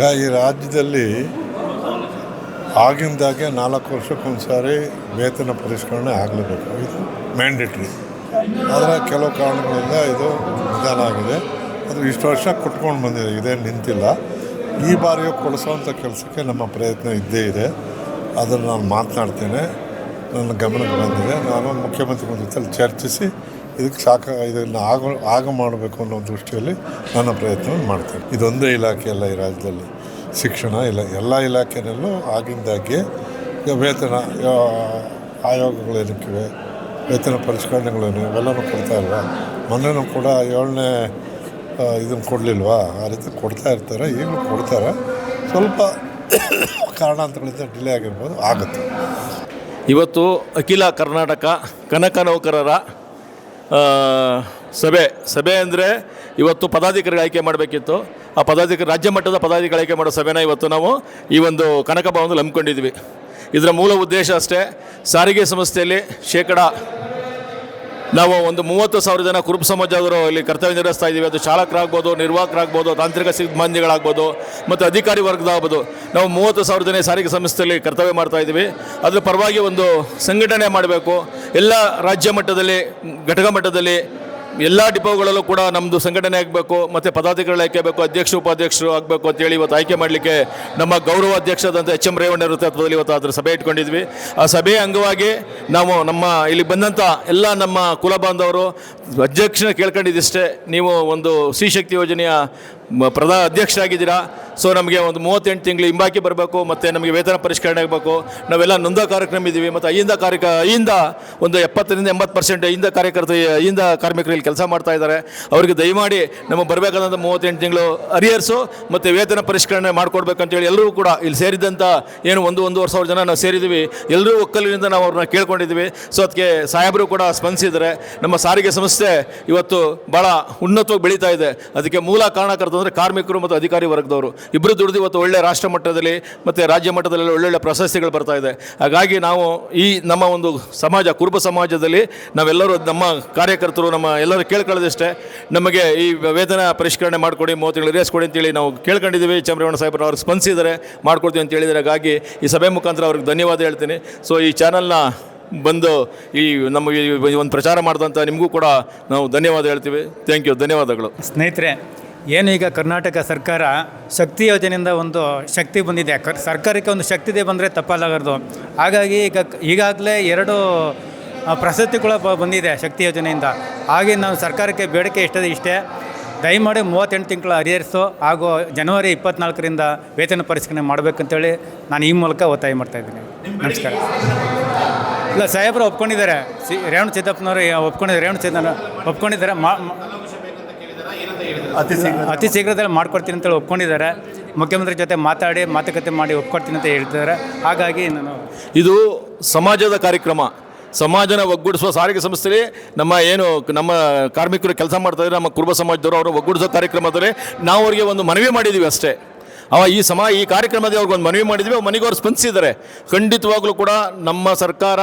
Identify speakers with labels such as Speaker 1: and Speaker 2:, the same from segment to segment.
Speaker 1: ಈ ರಾಜ್ಯದಲ್ಲಿ ಆಗಿಂದಾಗೆ ನಾಲ್ಕು ವರ್ಷಕ್ಕೊಂದು ಸಾರಿ ವೇತನ ಪರಿಷ್ಕರಣೆ ಆಗಲೇಬೇಕು. ಇದು ಮ್ಯಾಂಡೇಟ್ರಿ ಆದರೆ ಕೆಲವು ಕಾರಣಗಳಿಂದ ಇದು ನಿಧಾನ ಆಗಿದೆ. ಅದು ಇಷ್ಟು ವರ್ಷ ಕೊಟ್ಕೊಂಡು ಬಂದಿದೆ. ಇದೇನು ನಿಂತಿಲ್ಲ. ಈ ಬಾರಿಯೂ ಕೊಡಿಸೋವಂಥ ಕೆಲಸಕ್ಕೆ ನಮ್ಮ ಪ್ರಯತ್ನ ಇದ್ದೇ ಇದೆ. ಅದನ್ನು ನಾನು ಮಾತನಾಡ್ತೇನೆ. ನನ್ನ ಗಮನಕ್ಕೆ ಬಂದಿದೆ. ನಾನು ಮುಖ್ಯಮಂತ್ರಿಗಳ ಜೊತೆಲಿ ಚರ್ಚಿಸಿ ಇದಕ್ಕೆ ಸಾಕ ಇದನ್ನು ಆಗ ಆಗ ಮಾಡಬೇಕು ಅನ್ನೋ ದೃಷ್ಟಿಯಲ್ಲಿ ನನ್ನ ಪ್ರಯತ್ನವನ್ನು ಮಾಡ್ತೇನೆ. ಇದೊಂದೇ ಇಲಾಖೆ ಅಲ್ಲ ಈ ರಾಜ್ಯದಲ್ಲಿ. ಶಿಕ್ಷಣ ಇಲ್ಲ, ಎಲ್ಲ ಇಲಾಖೆಯಲ್ಲೂ ಆಗಿಂದಾಗೆ ಈಗ ವೇತನ ಆಯೋಗಗಳೇನಕ್ಕಿವೆ ವೇತನ ಪರಿಷ್ಕರಣೆಗಳೇನು ಇವೆಲ್ಲನೂ ಕೊಡ್ತಾ ಇಲ್ವಾ? ಮೊನ್ನೆನೂ ಕೂಡ ಏಳನೇ ಇದನ್ನು ಕೊಡಲಿಲ್ವಾ? ಆ ರೀತಿ ಕೊಡ್ತಾ ಇರ್ತಾರೆ, ಈಗಲೂ ಕೊಡ್ತಾರೆ. ಸ್ವಲ್ಪ ಕಾರಣಾಂತರಗಳಿಂದ ಡಿಲೇ ಆಗಿರ್ಬೋದು, ಆಗುತ್ತೆ.
Speaker 2: ಇವತ್ತು ಅಖಿಲ ಕರ್ನಾಟಕ ಕನಕ ನೌಕರರ ಸಭೆ ಸಭೆ ಅಂದರೆ ಇವತ್ತು ಪದಾಧಿಕಾರಿಗಳ ಆಯ್ಕೆ ಮಾಡಬೇಕಿತ್ತು. ಆ ಪದಾಧಿಕಾರಿ, ರಾಜ್ಯ ಮಟ್ಟದ ಪದಾಧಿಕಾರಿ ಆಯ್ಕೆ ಮಾಡೋ ಸಭೆನ ಇವತ್ತು ನಾವು ಈ ಒಂದು ಕನಕ ಭವನದಲ್ಲಿ ಹಮ್ಮಿಕೊಂಡಿದ್ವಿ. ಇದರ ಮೂಲ ಉದ್ದೇಶ ಅಷ್ಟೇ, ಸಾರಿಗೆ ಸಂಸ್ಥೆಯಲ್ಲಿ ಶೇಕಡ ನಾವು ಒಂದು ಮೂವತ್ತು ಸಾವಿರ ಜನ ಕುರುಬ ಸಮಾಜದವರು ಇಲ್ಲಿ ಕರ್ತವ್ಯ ನಿರ್ವಹಿಸ್ತಾ ಇದ್ದೀವಿ. ಅದು ಚಾಲಕರಾಗ್ಬೋದು, ನಿರ್ವಾಹಕರಾಗ್ಬೋದು, ತಾಂತ್ರಿಕ ಸಿಬ್ಬಂದಿಗಳಾಗ್ಬೋದು, ಮತ್ತು ಅಧಿಕಾರಿ ವರ್ಗದಾಗ್ಬೋದು. ನಾವು ಮೂವತ್ತು ಸಾವಿರ ಜನ ಸಾರಿಗೆ ಸಂಸ್ಥೆಯಲ್ಲಿ ಕರ್ತವ್ಯ ಮಾಡ್ತಾ ಇದ್ದೀವಿ. ಅದ್ರ ಪರವಾಗಿ ಒಂದು ಸಂಘಟನೆ ಮಾಡಬೇಕು. ಎಲ್ಲ ರಾಜ್ಯ ಮಟ್ಟದಲ್ಲಿ, ಘಟಕ ಮಟ್ಟದಲ್ಲಿ ಎಲ್ಲ ಡಿಪೋಗಳಲ್ಲೂ ಕೂಡ ನಮ್ಮದು ಸಂಘಟನೆ ಆಗಬೇಕು, ಮತ್ತು ಪದಾಧಿಕಾರಿಗಳು ಆಯ್ಕೆ ಬೇಕು ಅಧ್ಯಕ್ಷ, ಉಪಾಧ್ಯಕ್ಷರು ಆಗಬೇಕು ಅಂತೇಳಿ ಇವತ್ತು ಆಯ್ಕೆ ಮಾಡಲಿಕ್ಕೆ ನಮ್ಮ ಗೌರವ ಅಧ್ಯಕ್ಷರಾದಂಥ ಎಚ್ ಎಂ ರೇವಣ್ಣ ನೇತೃತ್ವದಲ್ಲಿ ಇವತ್ತು ಅದರ ಸಭೆ ಇಟ್ಕೊಂಡಿದ್ವಿ. ಆ ಸಭೆಯ ಅಂಗವಾಗಿ ನಾವು ನಮ್ಮ ಇಲ್ಲಿ ಬಂದಂಥ ಎಲ್ಲ ನಮ್ಮ ಕುಲ ಬಾಂಧವರು ಅಧ್ಯಕ್ಷನ ಕೇಳ್ಕೊಂಡಿದ್ದಿಷ್ಟೇ, ನೀವು ಒಂದು ಸ್ತ್ರೀಶಕ್ತಿ ಯೋಜನೆಯ ಪ್ರಧಾನ ಅಧ್ಯಕ್ಷರಾಗಿದ್ದೀರಾ ಸೊ ನಮಗೆ ಒಂದು ಮೂವತ್ತೆಂಟು ತಿಂಗಳು ಹಿಂಬಾಕಿ ಬರಬೇಕು, ಮತ್ತು ನಮಗೆ ವೇತನ ಪರಿಷ್ಕರಣೆ ಆಗಬೇಕು. ನಾವೆಲ್ಲ ನೊಂದ ಕಾರ್ಯಕ್ರಮ ಇದ್ದೀವಿ, ಮತ್ತು ಅಯ್ಯಿಂದ ಕಾರ್ಯಕ, ಅಯ್ಯಿಂದ ಒಂದು ಎಪ್ಪತ್ತರಿಂದ ಎಂಬತ್ತು ಪರ್ಸೆಂಟ್ ಅಯ್ಯಿಂದ ಕಾರ್ಯಕರ್ತ ಅಯ್ಯಿಂದ ಕಾರ್ಮಿಕರು ಇಲ್ಲಿ ಕೆಲಸ ಮಾಡ್ತಾ ಇದ್ದಾರೆ. ಅವರಿಗೆ ದಯಮಾಡಿ ನಮಗೆ ಬರಬೇಕಾದಂಥ ಮೂವತ್ತೆಂಟು ತಿಂಗಳು ಅರಿಯರ್ಸು, ಮತ್ತು ವೇತನ ಪರಿಷ್ಕರಣೆ ಮಾಡಿಕೊಡ್ಬೇಕಂತೇಳಿ ಎಲ್ಲರೂ ಕೂಡ ಇಲ್ಲಿ ಸೇರಿದಂಥ ಏನು ಒಂದು ಒಂದು ಸಾವಿರ ಜನ ನಾವು ಸೇರಿದ್ದೀವಿ. ಎಲ್ಲರೂ ಒಕ್ಕಲಿನಿಂದ ನಾವು ಅವ್ರನ್ನ ಕೇಳ್ಕೊಂಡಿದ್ದೀವಿ. ಸೊ ಅದಕ್ಕೆ ಸಾಹೇಬರು ಕೂಡ ಸ್ಪಂದಿಸಿದರೆ ನಮ್ಮ ಸಾರಿಗೆ ಸಂಸ್ಥೆ ಇವತ್ತು ಭಾಳ ಉನ್ನತವಾಗಿ ಬೆಳೀತಾ ಇದೆ. ಅದಕ್ಕೆ ಮೂಲ ಕಾರಣಕರ್ತರು ಅಂದರೆ ಕಾರ್ಮಿಕರು ಮತ್ತು ಅಧಿಕಾರಿ ವರ್ಗದವರು. ಇಬ್ಬರು ದುಡಿದು ಇವತ್ತು ಒಳ್ಳೆ ರಾಷ್ಟ್ರ ಮಟ್ಟದಲ್ಲಿ ಮತ್ತು ರಾಜ್ಯ ಮಟ್ಟದಲ್ಲಿ ಒಳ್ಳೊಳ್ಳೆ ಪ್ರಶಸ್ತಿಗಳು ಬರ್ತಾ ಇದೆ. ಹಾಗಾಗಿ ನಾವು ಈ ನಮ್ಮ ಒಂದು ಸಮಾಜ, ಕುರುಬ ಸಮಾಜದಲ್ಲಿ ನಾವೆಲ್ಲರೂ ನಮ್ಮ ಕಾರ್ಯಕರ್ತರು, ನಮ್ಮ ಎಲ್ಲರೂ ಕೇಳ್ಕೊಳ್ಳೋದಿಷ್ಟೇ. ನಮಗೆ ಈ ವೇತನ ಪರಿಷ್ಕರಣೆ ಮಾಡಿಕೊಡಿ ಮೂವತ್ತು ತಿಂಗಳು ರೇಸ್ ಕೊಡಿ ಅಂತೇಳಿ ನಾವು ಕೇಳ್ಕೊಂಡಿದ್ದೀವಿ. ಚಂದ್ರವಣ್ಣ ಸಾಹೇಬರು ಅವ್ರು ಸ್ಪಂದಿಸಿದ್ದಾರೆ, ಮಾಡ್ಕೊಡ್ತೀವಿ ಅಂತ ಹೇಳಿದರೆ ಹಾಗಾಗಿ ಈ ಸಭೆ ಮುಖಾಂತರ ಅವ್ರಿಗೆ ಧನ್ಯವಾದ ಹೇಳ್ತೀನಿ. ಸೊ ಈ ಚಾನಲ್ನ ಬಂದು ಈ ನಮ್ಮ ಒಂದು ಪ್ರಚಾರ ಮಾಡಿದಂಥ ನಿಮಗೂ ಕೂಡ ನಾವು ಧನ್ಯವಾದ ಹೇಳ್ತೀವಿ. ಥ್ಯಾಂಕ್ ಯು ಧನ್ಯವಾದಗಳು.
Speaker 3: ಸ್ನೇಹಿತರೆ ಏನು ಈಗ ಕರ್ನಾಟಕ ಸರ್ಕಾರ ಶಕ್ತಿ ಯೋಜನೆಯಿಂದ ಒಂದು ಶಕ್ತಿ ಬಂದಿದೆ. ಕರ್, ಸರ್ಕಾರಕ್ಕೆ ಒಂದು ಶಕ್ತಿ ಇದೆ ಬಂದರೆ ತಪ್ಪಲಾಗದು ಹಾಗಾಗಿ ಈಗ ಈಗಾಗಲೇ ಎರಡು ಪ್ರಶಸ್ತಿ ಪ್ರಶಸ್ತಿಗಳು ಬಂದಿದೆ ಶಕ್ತಿ ಯೋಜನೆಯಿಂದ. ಹಾಗೆ ನಾವು ಸರ್ಕಾರಕ್ಕೆ ಬೇಡಿಕೆ ಇಷ್ಟೇ ಇಷ್ಟೇ, ದಯಮಾಡಿ ಮೂವತ್ತೆಂಟು ತಿಂಗಳ ಅರಿಯರ್ಸು ಹಾಗೂ ಜನವರಿ ಇಪ್ಪತ್ನಾಲ್ಕರಿಂದ ವೇತನ ಪರಿಷ್ಕರಣೆ ಮಾಡಬೇಕಂತೇಳಿ ನಾನು ಈ ಮೂಲಕ ಒತ್ತಾಯ ಮಾಡ್ತಾಯಿದ್ದೀನಿ ನಮಸ್ಕಾರ. ಇಲ್ಲ, ಸಾಹೇಬರು ಒಪ್ಕೊಂಡಿದ್ದಾರೆ. ಸಿ ರೇವಣ ಸಿದ್ದಪ್ಪನವರು ಒಪ್ಕೊಂಡಿದ್ದಾರೆ. ರೇವಣ ಸಿದ್ದನ ಒಪ್ಕೊಂಡಿದ್ದಾರೆ ಮಾ ಮಾ- ಅತಿ ಶೀಘ್ರದಲ್ಲಿ ಮಾಡ್ಕೊಡ್ತೀನಿ ಅಂತೇಳಿ ಒಪ್ಕೊಂಡಿದ್ದಾರೆ. ಮುಖ್ಯಮಂತ್ರಿ ಜೊತೆ ಮಾತಾಡಿ ಮಾತುಕತೆ ಮಾಡಿ ಒಪ್ಕೊಡ್ತೀನಿ ಅಂತ ಹೇಳ್ತಿದ್ದಾರೆ ಹಾಗಾಗಿ ನಾನು
Speaker 2: ಇದು ಸಮಾಜದ ಕಾರ್ಯಕ್ರಮ. ಸಮಾಜನ ಒಗ್ಗೂಡಿಸುವ ಸಾರಿಗೆ ಸಂಸ್ಥೆಯಲ್ಲಿ ನಮ್ಮ ಏನು ನಮ್ಮ ಕಾರ್ಮಿಕರು ಕೆಲಸ ಮಾಡ್ತಾ ಇದ್ದಾರೆ ನಮ್ಮ ಕುರುಬ ಸಮಾಜದವರು ಅವರು ಒಗ್ಗೂಡಿಸೋ ಕಾರ್ಯಕ್ರಮದಲ್ಲಿ ನಾವು ಅವರಿಗೆ ಒಂದು ಮನವಿ ಮಾಡಿದ್ದೀವಿ ಅಷ್ಟೇ. ಅವ ಈ ಸಮ ಈ ಕಾರ್ಯಕ್ರಮದಲ್ಲಿ ಅವ್ರಿಗೆ ಒಂದು ಮನವಿ ಮಾಡಿದ್ವಿ. ಅವ್ರು ಮನೆಗೆ ಅವ್ರು ಸ್ಪಂದಿಸಿದ್ದಾರೆ. ಖಂಡಿತವಾಗ್ಲೂ ಕೂಡ ನಮ್ಮ ಸರ್ಕಾರ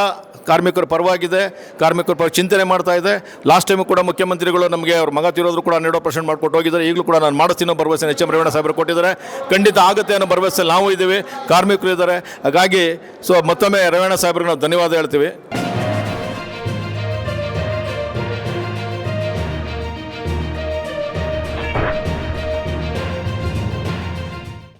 Speaker 2: ಕಾರ್ಮಿಕರ ಪರವಾಗಿದೆ. ಕಾರ್ಮಿಕರ ಪರ ಚಿಂತನೆ ಮಾಡ್ತಾ ಇದೆ. ಲಾಸ್ಟ್ ಟೈಮು ಕೂಡ ಮುಖ್ಯಮಂತ್ರಿಗಳು ನಮಗೆ ಅವ್ರ ಮಗ ತಿರೋದ್ರು ಕೂಡ ಹನ್ನೆರಡು ಪ್ರಶ್ನೆ ಮಾಡಿಕೊಟ್ಟು ಹೋಗಿದ್ದಾರೆ ಈಗಲೂ ಕೂಡ ನಾನು ಮಾಡಿಸ್ತೀನೋ ಭರವಸೆ ಎಚ್ ಎಂ ರೇವಣ್ಣ ಸಾಹೇಬರು ಕೊಟ್ಟಿದ್ದಾರೆ. ಖಂಡಿತ ಆಗುತ್ತೆ ಅನ್ನೋ ಭರವಸೆ ನಾವು ಇದ್ದೀವಿ ಕಾರ್ಮಿಕರು ಇದ್ದಾರೆ. ಹಾಗಾಗಿ ಸೊ ಮತ್ತೊಮ್ಮೆ ರೇವಣ್ಣ ಸಾಹೇಬ್ರಿಗೆ ನಾವು ಧನ್ಯವಾದ ಹೇಳ್ತೀವಿ.